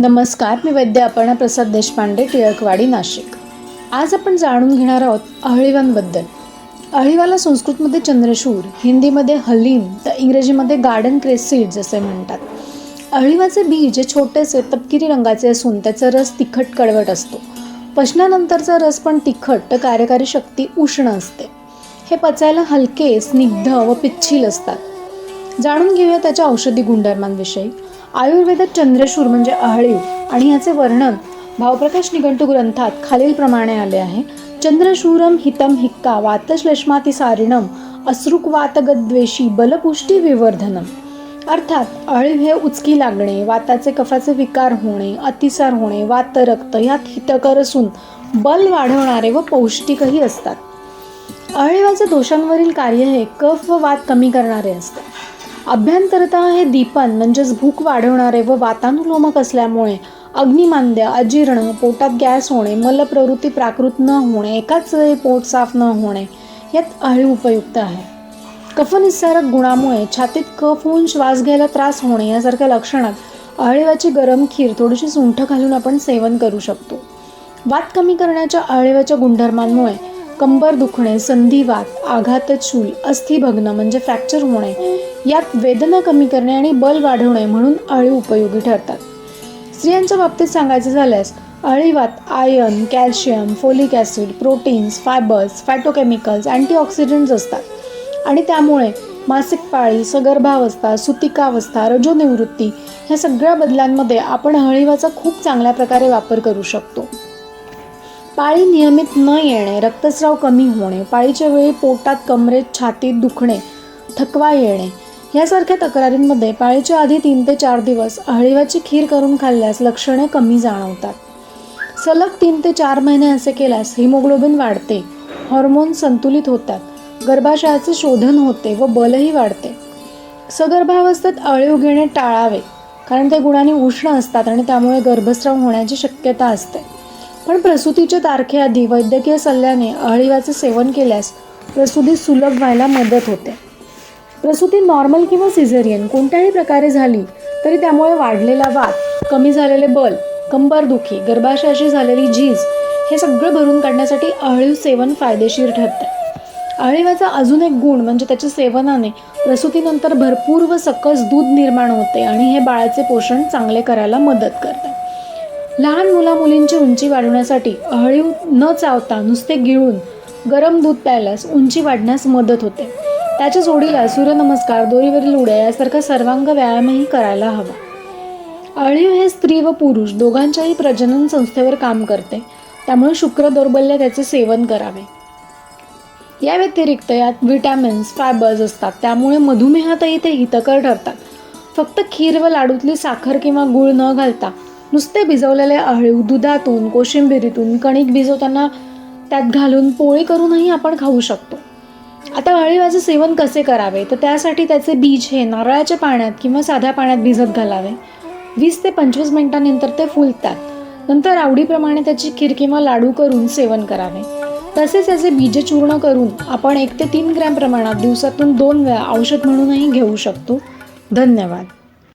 नमस्कार मी वैद्य अपर्णा प्रसाद देशपांडे टिळकवाडी नाशिक. आज आपण जाणून घेणार आहोत अहळीवांबद्दल. अहळीवाला संस्कृतमध्ये चंद्रशूर हिंदीमध्ये हलीम तर इंग्रजीमध्ये गार्डन क्रेसीड्स असे म्हणतात. अहळीवाचे बीज हे छोटेसे तपकिरी रंगाचे असून त्याचा रस तिखट कडवट असतो. पचनानंतरचा रस पण तिखट तर कार्यकारी शक्ती उष्ण असते. हे पचायला हलके स्निग्ध व पिच्छील असतात. जाणून घेऊया त्याच्या औषधी गुणधर्मांविषयी. आयुर्वेदात चंद्रशूर म्हणजे अहळीव आणि याचे वर्णन भावप्रकाश निघंटू ग्रंथात खालीलप्रमाणे आले आहे. चंद्रशूरम हितम हिक्का वातश्लेष्माती सारिणम अश्रुक वातगद्वेषी बलपुष्टी विवर्धनम. अर्थात अळीव हे उचकी लागणे वाताचे कफाचे विकार होणे अतिसार होणे वातरक्त यात हितकर असून बल वाढवणारे व पौष्टिकही असतात. अळीवाचे दोषांवरील कार्य हे कफ व वात कमी करणारे असते. अभ्यंतरता हे दीपन म्हणजेच भूक वाढवणारे व वातानुलोमक असल्यामुळे अग्निमांद्य अजीर्ण पोटात गॅस होणे मलप्रवृत्ती प्राकृत न होणे एकाच वेळी पोट साफ न होणे यात अळी उपयुक्त आहे. कफनिस्सारक गुणामुळे छातीत कफ होऊन श्वास घ्यायला त्रास होणे यासारख्या लक्षणात अळेवाची गरम खीर थोडीशी सुंठ घालून आपण सेवन करू शकतो. वात कमी करण्याच्या अळेवाच्या गुणधर्मांमुळे कंबर दुखणे संधिवात आघातचूल अस्थिभग्न म्हणजे फ्रॅक्चर होणे यात वेदना कमी करणे आणि बल वाढवणे म्हणून अळी उपयोगी ठरतात. स्त्रियांच्या बाबतीत सांगायचं झाल्यास अळीवात iron calcium folic acid proteins fibres phytochemicals antioxidants असतात. आणि त्यामुळे मासिक पाळी सगर्भावस्था सुतिकावस्था रजोनिवृत्ती ह्या सगळ्या बदलांमध्ये आपण हळीवाचा खूप चांगल्या प्रकारे वापर करू शकतो. पाळी नियमित न येणे रक्तस्राव कमी होणे पाळीच्या वेळी पोटात कमरेत छातीत दुखणे थकवा येणे यासारख्या तक्रारींमध्ये पाळीच्या आधी तीन ते चार दिवस अळीवाची खीर करून खाल्ल्यास लक्षणे कमी जाणवतात. सलग तीन ते चार महिने असे केल्यास हिमोग्लोबिन वाढते हॉर्मोन संतुलित होतात गर्भाशयाचे शोधन होते व बलही वाढते. सगर्भावस्थेत अळीव घेणे टाळावे कारण ते गुणांनी उष्ण असतात आणि त्यामुळे गर्भस्राव होण्याची शक्यता असते. पण प्रसूतीच्या तारखेआधी वैद्यकीय सल्ल्याने अळीवाचे सेवन केल्यास प्रसूती सुलभ व्हायला मदत होते. प्रसूती नॉर्मल किंवा सिझेरियन कोणत्याही प्रकारे झाली तरी त्यामुळे वाढलेला वात कमी झालेले बल कंबरदुखी गर्भाशयाची झालेली झीज हे सगळं भरून काढण्यासाठी अळीव सेवन फायदेशीर ठरते. अळीवाचा अजून एक गुण म्हणजे त्याच्या सेवनाने प्रसूतीनंतर भरपूर व सकस दूध निर्माण होते आणि हे बाळाचे पोषण चांगले करायला मदत करते. लहान मुला मुलींची उंची वाढवण्यासाठी अहळीव न चावता नुसते गिळून गरम दूध प्यायल्यास उंची वाढण्यास मदत होते. त्याच्या जोडीला सूर्यनमस्कार दोरीवरील उड्या यासारखा सर्वांग व्यायामही करायला हवा. अळीव हे स्त्री व पुरुष दोघांच्याही प्रजनन संस्थेवर काम करते. त्यामुळे शुक्र दौर्बल्य त्याचे सेवन करावे. या व्यतिरिक्त यात विटॅमिन्स फायबर्स असतात. त्यामुळे मधुमेहातही ते हितकर ठरतात. फक्त खीर व लाडूतली साखर किंवा गूळ न घालता नुसते भिजवलेले अळीव दुधातून कोशिंबिरीतून कणिक भिजवताना त्यात घालून पोळी करूनही आपण खाऊ शकतो. आता अळीवाचे सेवन कसे करावे? तर त्यासाठी त्याचे बीज हे नारळाच्या पाण्यात किंवा साध्या पाण्यात भिजत घालावे. वीस ते पंचवीस मिनिटांनंतर ते फुलतात. नंतर आवडीप्रमाणे त्याची खीर किंवा लाडू करून सेवन करावे. तसेच याचे बीजचूर्ण करून आपण एक ते तीन ग्रॅम प्रमाणात दिवसातून दोन वेळा औषध म्हणूनही घेऊ शकतो. धन्यवाद.